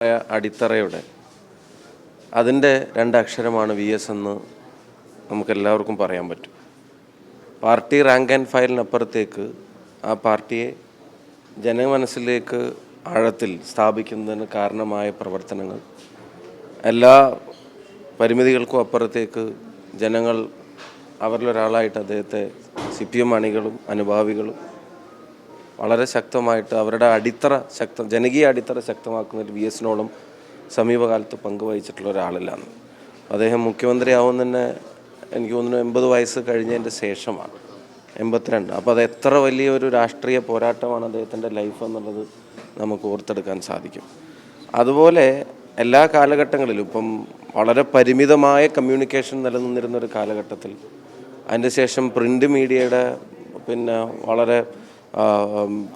അടിത്തറയുടെ അതിന്റെ രണ്ടക്ഷരമാണ് V S എന്ന് നമുക്കെല്ലാവർക്കും പറയാൻ പറ്റും. പാർട്ടി റാങ്ക് ആൻഡ് ഫയലിനപ്പുറത്തേക്ക് ആ പാർട്ടിയെ ജനമനസ്സിലേക്ക് ആഴത്തിൽ സ്ഥാപിക്കുന്നതിന് കാരണമായ പ്രവർത്തനങ്ങൾ എല്ലാ പരിമിതികൾക്കും അപ്പുറത്തേക്ക് ജനങ്ങൾ അവരിലൊരാളായിട്ട് അദ്ദേഹത്തെ സി പി എം അണികളും അനുഭാവികളും വളരെ ശക്തമായിട്ട് അവരുടെ അടിത്തറ ശക്തം ജനകീയ അടിത്തറ ശക്തമാക്കുന്നതിൽ വി എസിനോളം സമീപകാലത്ത് പങ്കുവഹിച്ചിട്ടുള്ള ഒരാളിലാണ് അദ്ദേഹം മുഖ്യമന്ത്രിയാവും തന്നെ എനിക്ക് തോന്നുന്നു എൺപത് വയസ്സ് കഴിഞ്ഞതിന്റെ ശേഷമാണ് എൺപത്തിരണ്ട്. അപ്പോൾ അത് എത്ര വലിയൊരു രാഷ്ട്രീയ പോരാട്ടമാണ് അദ്ദേഹത്തിന്റെ ലൈഫ് എന്നുള്ളത് നമുക്ക് ഓർത്തെടുക്കാൻ സാധിക്കും. അതുപോലെ എല്ലാ കാലഘട്ടങ്ങളിലും ഇപ്പം വളരെ പരിമിതമായ കമ്മ്യൂണിക്കേഷൻ നിലനിന്നിരുന്ന ഒരു കാലഘട്ടത്തിൽ അതിന്റെ ശേഷം പ്രിന്റ് മീഡിയയുടെ പിന്നെ വളരെ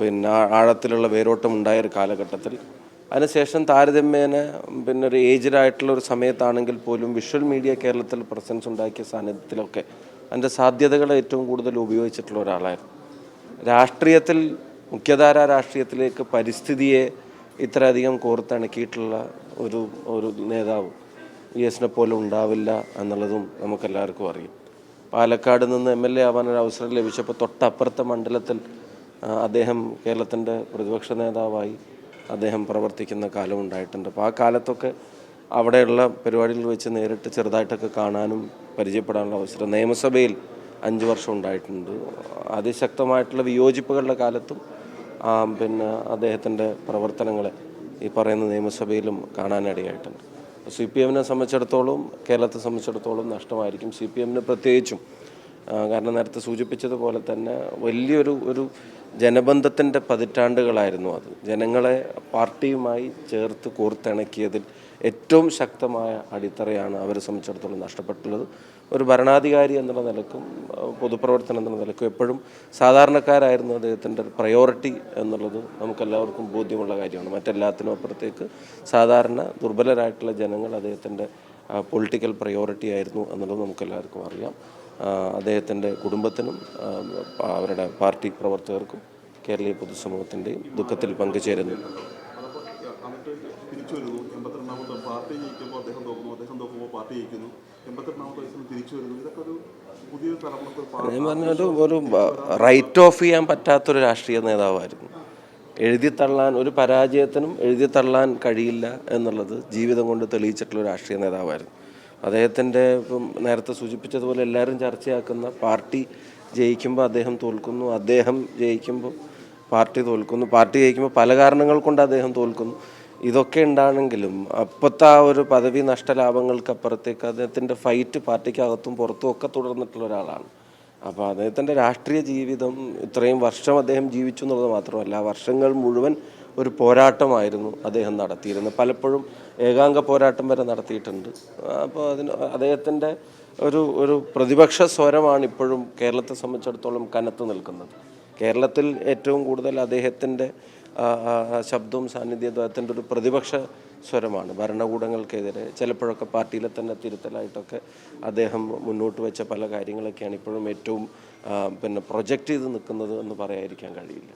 പിന്നെ ആഴത്തിലുള്ള വേരോട്ടം ഉണ്ടായ ഒരു കാലഘട്ടത്തിൽ. അതിനുശേഷം താരതമ്യേന പിന്നെ ഒരു ഏജ്ഡ് ആയിട്ടുള്ള ഒരു സമയത്താണെങ്കിൽ പോലും വിഷ്വൽ മീഡിയ കേരളത്തിൽ പ്രസൻസ് ഉണ്ടാക്കിയ സാന്നിധ്യത്തിലൊക്കെ അതിന്റെ സാധ്യതകൾ ഏറ്റവും കൂടുതൽ ഉപയോഗിച്ചിട്ടുള്ള ഒരാളായിരുന്നു. രാഷ്ട്രീയത്തിൽ മുഖ്യധാര രാഷ്ട്രീയത്തിലേക്ക് പരിസ്ഥിതിയെ ഇത്രയധികം കോർത്തിണക്കിയിട്ടുള്ള ഒരു ഒരു നേതാവ് വി എസിനെ പോലെ ഉണ്ടാവില്ല എന്നുള്ളതും നമുക്കെല്ലാവർക്കും അറിയാം. പാലക്കാട് നിന്ന് എം എൽ എ ആവാൻ ഒരു അവസരം ലഭിച്ചപ്പോൾ തൊട്ടപ്പുറത്തെ മണ്ഡലത്തിൽ അദ്ദേഹം കേരളത്തിന്റെ പ്രതിപക്ഷ നേതാവായി അദ്ദേഹം പ്രവർത്തിക്കുന്ന കാലം ഉണ്ടായിട്ടുണ്ട്. അപ്പോൾ ആ കാലത്തൊക്കെ അവിടെയുള്ള പരിപാടിയിൽ വെച്ച് നേരിട്ട് ചെറുതായിട്ടൊക്കെ കാണാനും പരിചയപ്പെടാനുള്ള അവസരം നിയമസഭയിൽ അഞ്ച് വർഷം ഉണ്ടായിട്ടുണ്ട്. അതിശക്തമായിട്ടുള്ള വിയോജിപ്പുകളുടെ കാലത്തും പിന്നെ അദ്ദേഹത്തിന്റെ പ്രവർത്തനങ്ങളെ ഈ പറയുന്ന നിയമസഭയിലും കാണാനിടയായിട്ടുണ്ട്. സി പി എമ്മിനെ സംബന്ധിച്ചിടത്തോളം കേരളത്തെ സംബന്ധിച്ചിടത്തോളം നഷ്ടമായിരിക്കും. സി പി എമ്മിന് പ്രത്യേകിച്ചും കാരണം നേരത്തെ സൂചിപ്പിച്ചതുപോലെ തന്നെ വലിയൊരു ഒരു ജനബന്ധത്തിന്റെ പതിറ്റാണ്ടുകളായിരുന്നു അത്. ജനങ്ങളെ പാർട്ടിയുമായി ചേർത്ത് കോർത്തിണക്കിയതിൽ ഏറ്റവും ശക്തമായ അടിത്തറയാണ് അവരെ സംബന്ധിച്ചിടത്തോളം നഷ്ടപ്പെട്ടുള്ളത്. ഒരു ഭരണാധികാരി എന്നുള്ള നിലക്കും പൊതുപ്രവർത്തനം എന്നുള്ള നിലക്കും എപ്പോഴും സാധാരണക്കാരായിരുന്നു അദ്ദേഹത്തിന്റെ പ്രയോറിറ്റി എന്നുള്ളത് നമുക്കെല്ലാവർക്കും ബോധ്യമുള്ള കാര്യമാണ്. മറ്റെല്ലാത്തിനും അപ്പുറത്തേക്ക് സാധാരണ ദുർബലരായിട്ടുള്ള ജനങ്ങൾ അദ്ദേഹത്തിന്റെ പൊളിറ്റിക്കൽ പ്രയോറിറ്റി ആയിരുന്നു എന്നുള്ളത് നമുക്കെല്ലാവർക്കും അറിയാം. അദ്ദേഹത്തിന്റെ കുടുംബത്തിനും അവരുടെ പാർട്ടി പ്രവർത്തകർക്കും കേരളീയ പൊതുസമൂഹത്തിന്റെയും ദുഃഖത്തിൽ പങ്കുചേരുന്നു. തിരിച്ചു വരുന്നു എൺപത്തിരണ്ടാമത്തെ പാർട്ടി ജയിക്കുമ്പോൾ അദ്ദേഹം തോക്കുന്നു. അദ്ദേഹം തോക്കുമ്പോൾ പാർട്ടി ജയിക്കുന്നു. എൺപത്തിരണ്ടാമത്തെ വയസ്സിൽ തിരിച്ചു വരുന്നു ഇതൊക്കെ ഒരു പുതിയ തലമുറയ്ക്ക് ഒരു പാ- ഞാൻ പറഞ്ഞ ഒരു റൈറ്റ് ഓഫ് ചെയ്യാൻ പറ്റാത്തൊരു രാഷ്ട്രീയ നേതാവായിരുന്നു. എഴുതി തള്ളാൻ ഒരു പരാജയത്തിനും എഴുതി തള്ളാൻ കഴിയില്ല എന്നുള്ളത് ജീവിതം കൊണ്ട് തെളിയിച്ചിട്ടുള്ള രാഷ്ട്രീയ നേതാവായിരുന്നു. അദ്ദേഹത്തിന്റെ ഇപ്പം നേരത്തെ സൂചിപ്പിച്ചതുപോലെ എല്ലാവരും ചർച്ചയാക്കുന്ന പാർട്ടി ജയിക്കുമ്പോൾ അദ്ദേഹം തോൽക്കുന്നു അദ്ദേഹം ജയിക്കുമ്പോൾ പാർട്ടി തോൽക്കുന്നു പാർട്ടി ജയിക്കുമ്പോൾ പല കാരണങ്ങൾ കൊണ്ട് അദ്ദേഹം തോൽക്കുന്നു. ഇതൊക്കെ ഉണ്ടാണെങ്കിലും അപ്പോഴത്തെ ആ ഒരു പദവി നഷ്ടലാഭങ്ങൾക്ക് അപ്പുറത്തേക്ക് അദ്ദേഹത്തിന്റെ ഫൈറ്റ് പാർട്ടിക്കകത്തും പുറത്തും ഒക്കെ തുടർന്നിട്ടുള്ള ഒരാളാണ്. അപ്പോൾ അദ്ദേഹത്തിന്റെ രാഷ്ട്രീയ ജീവിതം ഇത്രയും വർഷം അദ്ദേഹം ജീവിച്ചു എന്നുള്ളത് മാത്രമല്ല വർഷങ്ങൾ മുഴുവൻ ഒരു പോരാട്ടമായിരുന്നു അദ്ദേഹം നടത്തിയിരുന്നത്. പലപ്പോഴും ഏകാംഗ പോരാട്ടം വരെ നടത്തിയിട്ടുണ്ട്. അപ്പോൾ അതിന് അദ്ദേഹത്തിന്റെ ഒരു ഒരു പ്രതിപക്ഷ സ്വരമാണ് ഇപ്പോഴും കേരളത്തെ സംബന്ധിച്ചിടത്തോളം കനത്ത് നിൽക്കുന്നത്. കേരളത്തിൽ ഏറ്റവും കൂടുതൽ അദ്ദേഹത്തിന്റെ ശബ്ദവും സാന്നിധ്യവും അദ്ദേഹത്തിന്റെ ഒരു പ്രതിപക്ഷ സ്വരമാണ്. ഭരണകൂടങ്ങൾക്കെതിരെ ചിലപ്പോഴൊക്കെ പാർട്ടിയിലെ തന്നെ തിരുത്തലായിട്ടൊക്കെ അദ്ദേഹം മുന്നോട്ട് വെച്ച പല കാര്യങ്ങളൊക്കെയാണ് ഇപ്പോഴും ഏറ്റവും പിന്നെ പ്രൊജക്റ്റ് ചെയ്ത് നിൽക്കുന്നത് എന്ന് പറയാതിരിക്കാൻ കഴിയില്ല.